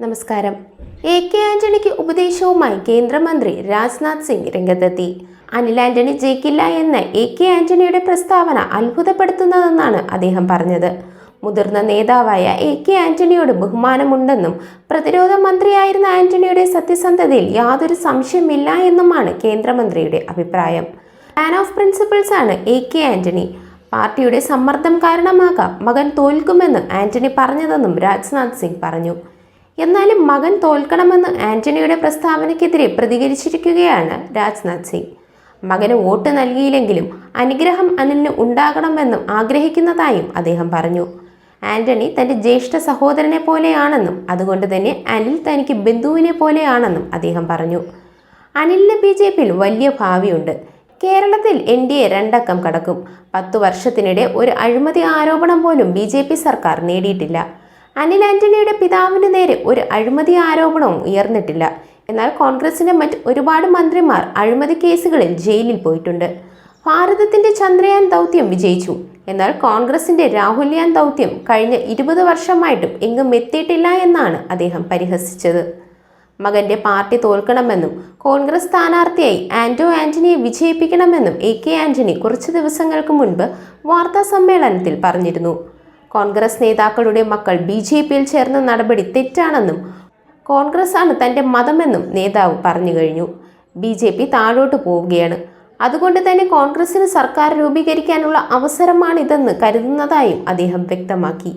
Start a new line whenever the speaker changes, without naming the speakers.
നമസ്കാരം. A K ആന്റണിക്ക് ഉപദേശവുമായി കേന്ദ്രമന്ത്രി രാജ്നാഥ് സിംഗ് രംഗത്തെത്തി. അനിൽ ആന്റണി ജയിക്കില്ല എന്ന എ കെ ആന്റണിയുടെ പ്രസ്താവന അത്ഭുതപ്പെടുത്തുന്നതെന്നാണ് അദ്ദേഹം പറഞ്ഞത്. മുതിർന്ന നേതാവായ എ കെ ആന്റണിയോട് ബഹുമാനമുണ്ടെന്നും പ്രതിരോധ മന്ത്രിയായിരുന്ന ആന്റണിയുടെ സത്യസന്ധതയിൽ യാതൊരു സംശയമില്ല എന്നുമാണ് കേന്ദ്രമന്ത്രിയുടെ അഭിപ്രായം. മാൻ ഓഫ് പ്രിൻസിപ്പിൾസ് ആണ് എ കെ ആന്റണി. പാർട്ടിയുടെ സമ്മർദ്ദം കാരണമാകാം മകൻ തോൽക്കുമെന്ന് ആന്റണി പറഞ്ഞതെന്നും രാജ്നാഥ് സിംഗ് പറഞ്ഞു. എന്നാലും മകൻ തോൽക്കണമെന്ന് ആന്റണിയുടെ പ്രസ്താവനയ്ക്കെതിരെ പ്രതികരിച്ചിരിക്കുകയാണ് രാജ്നാഥ് സിംഗ്. മകന് വോട്ട് നൽകിയില്ലെങ്കിലും അനുഗ്രഹം അനിലിന് ഉണ്ടാകണമെന്നും ആഗ്രഹിക്കുന്നതായും അദ്ദേഹം പറഞ്ഞു. ആന്റണി തന്റെ ജ്യേഷ്ഠ സഹോദരനെ പോലെയാണെന്നും അതുകൊണ്ട് തന്നെ അനിൽ തനിക്ക് ബന്ധുവിനെ പോലെയാണെന്നും അദ്ദേഹം പറഞ്ഞു. അനിലിന് ബി ജെ പിയിൽ വലിയ ഭാവിയുണ്ട്. കേരളത്തിൽ എൻ ഡി എ രണ്ടക്കം കടക്കും. പത്തു വർഷത്തിനിടെ ഒരു അഴിമതി ആരോപണം പോലും ബി സർക്കാർ നേടിയിട്ടില്ല. അനിൽ ആന്റണിയുടെ പിതാവിന് നേരെ ഒരു അഴിമതി ആരോപണവും ഉയർന്നിട്ടില്ല. എന്നാൽ കോൺഗ്രസിന്റെ മറ്റ് ഒരുപാട് മന്ത്രിമാർ അഴിമതി കേസുകളിൽ ജയിലിൽ പോയിട്ടുണ്ട്. ഭാരതത്തിന്റെ ചന്ദ്രയാൻ ദൗത്യം വിജയിച്ചു. എന്നാൽ കോൺഗ്രസിന്റെ രാഹുൽയാൻ ദൗത്യം കഴിഞ്ഞ ഇരുപത് വർഷമായിട്ടും എങ്ങും എത്തിയിട്ടില്ല എന്നാണ് അദ്ദേഹം പരിഹസിച്ചത്. മകന്റെ പാർട്ടി തോൽക്കണമെന്നും കോൺഗ്രസ് സ്ഥാനാർത്ഥിയായി ആന്റോ ആന്റണിയെ വിജയിപ്പിക്കണമെന്നും എ കെ ആന്റണി കുറച്ച് ദിവസങ്ങൾക്ക് മുൻപ് വാർത്താ സമ്മേളനത്തിൽ പറഞ്ഞിരുന്നു. കോൺഗ്രസ് നേതാക്കളുടെ മക്കൾ ബി ജെ പിയിൽ ചേർന്ന നടപടി തെറ്റാണെന്നും കോൺഗ്രസ് ആണ് തന്റെ മതമെന്നും നേതാവ് പറഞ്ഞു കഴിഞ്ഞു. ബി ജെ പി താഴോട്ട് പോവുകയാണ്. അതുകൊണ്ട് തന്നെ കോൺഗ്രസിന് സർക്കാർ രൂപീകരിക്കാനുള്ള അവസരമാണിതെന്ന് കരുതുന്നതായും അദ്ദേഹം വ്യക്തമാക്കി.